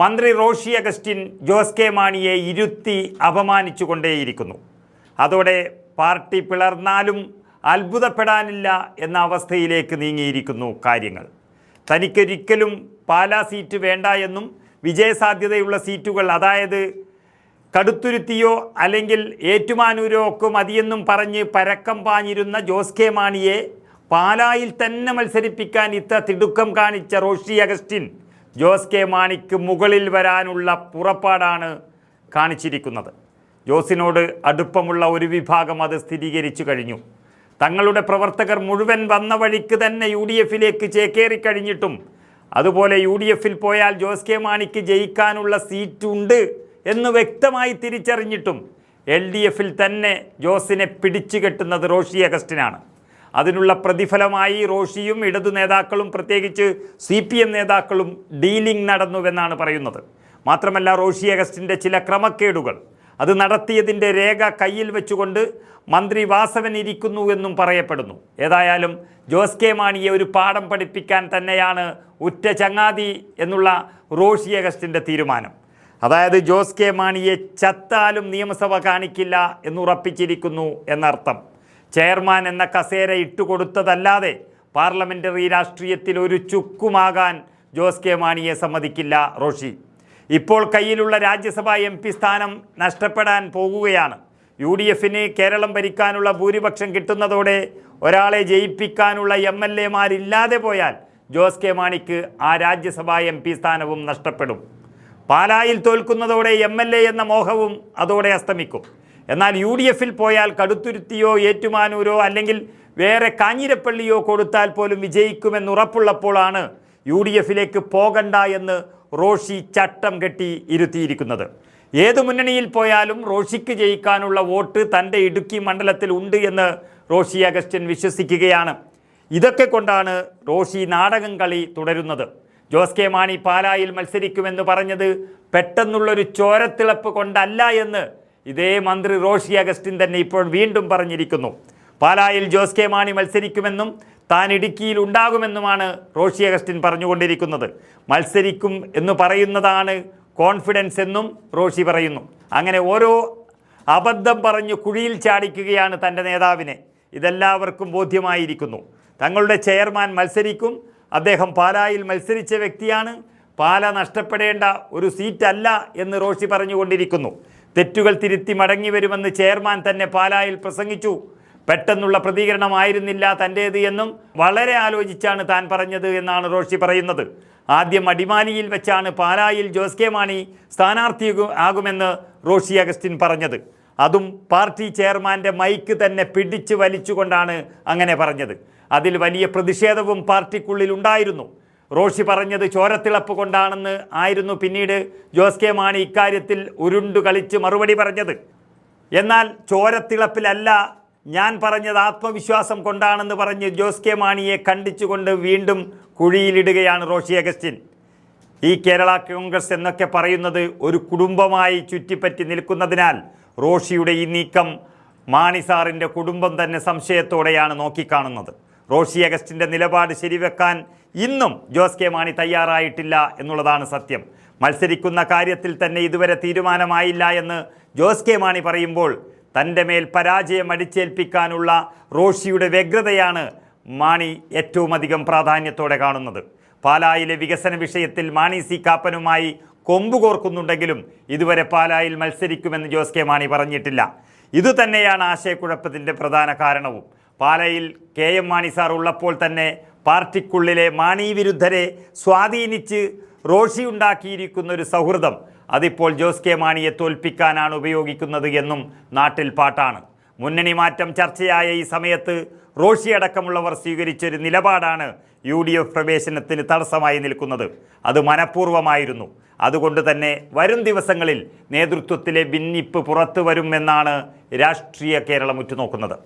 മന്ത്രി Roshy Augustine Jose K മാണിയെ ഇരുത്തി അപമാനിച്ചുകൊണ്ടേയിരിക്കുന്നു. അതോടെ പാർട്ടി പിളർന്നാലും അത്ഭുതപ്പെടാനില്ല എന്ന അവസ്ഥയിലേക്ക് നീങ്ങിയിരിക്കുന്നു കാര്യങ്ങൾ. തനിക്കൊരിക്കലും പാലാ സീറ്റ് വേണ്ട എന്നും വിജയസാധ്യതയുള്ള സീറ്റുകൾ അതായത് കടുത്തുരുത്തിയോ അല്ലെങ്കിൽ ഏറ്റുമാനൂരോ ഒക്കെ മതിയെന്നും പറഞ്ഞ് പരക്കം പാഞ്ഞിരുന്ന ജോസ് കെ മാണിയെ പാലായിൽ തന്നെ മത്സരിപ്പിക്കാൻ ഇത്ര തിടുക്കം കാണിച്ച റോഷി അഗസ്റ്റിൻ ജോസ് കെ മാണിക്ക് മുകളിൽ വരാനുള്ള പുറപ്പാടാണ് കാണിച്ചിരിക്കുന്നത്. ജോസിനോട് അടുപ്പമുള്ള ഒരു വിഭാഗം അത് സ്ഥിരീകരിച്ചു കഴിഞ്ഞു. തങ്ങളുടെ പ്രവർത്തകർ മുഴുവൻ വന്ന വഴിക്ക് തന്നെ യു ഡി എഫിലേക്ക് ചേക്കേറി കഴിഞ്ഞിട്ടും അതുപോലെ യു ഡി എഫിൽ പോയാൽ ജോസ് കെ മാണിക്ക് ജയിക്കാനുള്ള സീറ്റുണ്ട് എന്ന് വ്യക്തമായി തിരിച്ചറിഞ്ഞിട്ടും എൽ ഡി എഫിൽ തന്നെ ജോസിനെ പിടിച്ചു കെട്ടുന്നത് റോഷി അഗസ്റ്റിനാണ്. അതിനുള്ള പ്രതിഫലമായി റോഷിയും ഇടതു നേതാക്കളും പ്രത്യേകിച്ച് സി പി എം നേതാക്കളും ഡീലിംഗ് നടന്നുവെന്നാണ് പറയുന്നത്. മാത്രമല്ല റോഷി അഗസ്റ്റിന്റെ ചില ക്രമക്കേടുകൾ അത് നടത്തിയതിന്റെ രേഖ കയ്യിൽ വെച്ചുകൊണ്ട് മന്ത്രി വാസവൻ ഇരിക്കുന്നു എന്നും പറയപ്പെടുന്നു. ഏതായാലും ജോസ് കെ മാണിയെ ഒരു പാഠം പഠിപ്പിക്കാൻ തന്നെയാണ് ഉറ്റ ചങ്ങാതി എന്നുള്ള റോഷി അഗസ്റ്റിന്റെ തീരുമാനം. അതായത് ജോസ് കെ മാണിയെ ചത്താലും നിയമസഭ കാണിക്കില്ല എന്നുറപ്പിച്ചിരിക്കുന്നു എന്നർത്ഥം. ചെയർമാൻ എന്ന കസേര ഇട്ടുകൊടുത്തതല്ലാതെ പാർലമെന്ററി രാഷ്ട്രീയത്തിൽ ഒരു ചുക്കുമാകാൻ ജോസ് കെ മാണിയെ സമ്മതിക്കില്ല റോഷി. ഇപ്പോൾ കയ്യിലുള്ള രാജ്യസഭാ എം പി സ്ഥാനം നഷ്ടപ്പെടാൻ പോകുകയാണ്. യു ഡി എഫിന് കേരളം ഭരിക്കാനുള്ള ഭൂരിപക്ഷം കിട്ടുന്നതോടെ ഒരാളെ ജയിപ്പിക്കാനുള്ള എം എൽ എമാരില്ലാതെ പോയാൽ ജോസ് കെ മാണിക്ക് ആ രാജ്യസഭാ എം പി സ്ഥാനവും നഷ്ടപ്പെടും. പാലായിൽ തോൽക്കുന്നതോടെ എം എൽ എ എന്ന മോഹവും അതോടെ അസ്തമിക്കും. എന്നാൽ യു ഡി എഫിൽ പോയാൽ കടുത്തുരുത്തിയോ ഏറ്റുമാനൂരോ അല്ലെങ്കിൽ വേറെ കാഞ്ഞിരപ്പള്ളിയോ കൊടുത്താൽ പോലും വിജയിക്കുമെന്നുറപ്പുള്ളപ്പോഴാണ് യു ഡി എഫിലേക്ക് പോകണ്ട എന്ന് റോഷി ചട്ടം കെട്ടി ഇരുത്തിയിരിക്കുന്നത്. ഏത് മുന്നണിയിൽ പോയാലും റോഷിക്ക് ജയിക്കാനുള്ള വോട്ട് തന്റെ ഇടുക്കി മണ്ഡലത്തിൽ ഉണ്ട് എന്ന് റോഷി അഗസ്റ്റ്യൻ വിശ്വസിക്കുകയാണ്. ഇതൊക്കെ കൊണ്ടാണ് റോഷി നാടകം കളി തുടരുന്നത്. ജോസ് കെ മാണി പാലായിൽ മത്സരിക്കുമെന്ന് പറഞ്ഞത് പെട്ടെന്നുള്ളൊരു ചോരത്തിളപ്പ് കൊണ്ടല്ല എന്ന് ഇതേ മന്ത്രി റോഷി അഗസ്റ്റിൻ തന്നെ ഇപ്പോൾ വീണ്ടും പറഞ്ഞിരിക്കുന്നു. പാലായിൽ ജോസ് കെ മാണി മത്സരിക്കുമെന്നും താൻ ഇടുക്കിയിൽ ഉണ്ടാകുമെന്നുമാണ് റോഷി അഗസ്റ്റിൻ പറഞ്ഞുകൊണ്ടിരിക്കുന്നത്. മത്സരിക്കും എന്ന് പറയുന്നതാണ് കോൺഫിഡൻസ് എന്നും റോഷി പറയുന്നു. അങ്ങനെ ഓരോ അബദ്ധം പറഞ്ഞു കുഴിയിൽ ചാടിക്കുകയാണ് തന്റെ നേതാവിനെ. ഇതെല്ലാവർക്കും ബോധ്യമായിരിക്കുന്നു. തങ്ങളുടെ ചെയർമാൻ മത്സരിക്കും. അദ്ദേഹം പാലായിൽ മത്സരിച്ച വ്യക്തിയാണ്. പാല നഷ്ടപ്പെടേണ്ട ഒരു സീറ്റല്ല എന്ന് റോഷി പറഞ്ഞുകൊണ്ടിരിക്കുന്നു. തെറ്റുകൾ തിരുത്തി മടങ്ങി വരുമെന്ന് ചെയർമാൻ തന്നെ പാലായിൽ പ്രസംഗിച്ചു. പെട്ടെന്നുള്ള പ്രതികരണമായിരുന്നില്ല തന്റേത് എന്നും വളരെ ആലോചിച്ചാണ് താൻ പറഞ്ഞത് എന്നാണ് റോഷി പറയുന്നത്. ആദ്യം അടിമാലിയിൽ വെച്ചാണ് പാലായിൽ ജോസ് കെ മാണി സ്ഥാനാർത്ഥി ആകുമെന്ന് റോഷി അഗസ്റ്റിൻ പറഞ്ഞത്. അതും പാർട്ടി ചെയർമാന്റെ മൈക്ക് തന്നെ പിടിച്ചു വലിച്ചുകൊണ്ടാണ് അങ്ങനെ പറഞ്ഞത്. അതിൽ വലിയ പ്രതിഷേധവും പാർട്ടിക്കുള്ളിൽ ഉണ്ടായിരുന്നു. റോഷി പറഞ്ഞത് ചോരത്തിളപ്പ് കൊണ്ടാണെന്ന് ആയിരുന്നു പിന്നീട് ജോസ് കെ മാണി ഇക്കാര്യത്തിൽ ഉരുണ്ടു കളിച്ച് മറുപടി പറഞ്ഞത്. എന്നാൽ ചോരത്തിളപ്പിലല്ല ഞാൻ പറഞ്ഞത് ആത്മവിശ്വാസം കൊണ്ടാണെന്ന് പറഞ്ഞ് ജോസ് കെ മാണിയെ ഖണ്ഡിച്ചുകൊണ്ട് വീണ്ടും കുഴിയിലിടുകയാണ് റോഷി അഗസ്റ്റിൻ. ഈ കേരള കോൺഗ്രസ് എന്നൊക്കെ പറയുന്നത് ഒരു കുടുംബമായി ചുറ്റിപ്പറ്റി നിൽക്കുന്നതിനാൽ റോഷിയുടെ ഈ നീക്കം മാണി സാറിന്റെ കുടുംബം തന്നെ സംശയത്തോടെയാണ് നോക്കിക്കാണുന്നത്. റോഷി അഗസ്റ്റിന്റെ നിലപാട് ശരിവെക്കാൻ ഇന്നും ജോസ് കെ മാണി തയ്യാറായിട്ടില്ല എന്നുള്ളതാണ് സത്യം. മത്സരിക്കുന്ന കാര്യത്തിൽ തന്നെ ഇതുവരെ തീരുമാനമായില്ല എന്ന് ജോസ് കെ മാണി പറയുമ്പോൾ തന്റെ മേൽ പരാജയം അടിച്ചേൽപ്പിക്കാനുള്ള റോഷിയുടെ വ്യഗ്രതയാണ് മാണി ഏറ്റവും അധികം പ്രാധാന്യത്തോടെ കാണുന്നത്. പാലായിലെ വികസന വിഷയത്തിൽ മാണി സി കാപ്പനുമായി കൊമ്പുകോർക്കുന്നുണ്ടെങ്കിലും ഇതുവരെ പാലായിൽ മത്സരിക്കുമെന്ന് ജോസ് കെ മാണി പറഞ്ഞിട്ടില്ല. ഇതുതന്നെയാണ് ആശയക്കുഴപ്പത്തിന്റെ പ്രധാന കാരണവും. പാലയിൽ കെ എം മാണി സാർ ഉള്ളപ്പോൾ തന്നെ പാർട്ടിക്കുള്ളിലെ മാണി വിരുദ്ധരെ സ്വാധീനിച്ച് റോഷി ഉണ്ടാക്കിയിരിക്കുന്ന ഒരു സൗഹൃദം അതിപ്പോൾ ജോസ് കെ മാണിയെ തോൽപ്പിക്കാനാണ് ഉപയോഗിക്കുന്നത് എന്നും നാട്ടിൽ പാട്ടാണ്. മുന്നണി മാറ്റം ചർച്ചയായ ഈ സമയത്ത് റോഷി അടക്കമുള്ളവർ സ്വീകരിച്ചൊരു നിലപാടാണ് യു ഡി എഫ് പ്രവേശനത്തിന് തടസ്സമായി നിൽക്കുന്നത്. അത് മനഃപൂർവമായിരുന്നു. അതുകൊണ്ട് തന്നെ വരും ദിവസങ്ങളിൽ നേതൃത്വത്തിലെ ഭിന്നിപ്പ് പുറത്തു വരുമെന്നാണ് രാഷ്ട്രീയ കേരളം ഉറ്റുനോക്കുന്നത്.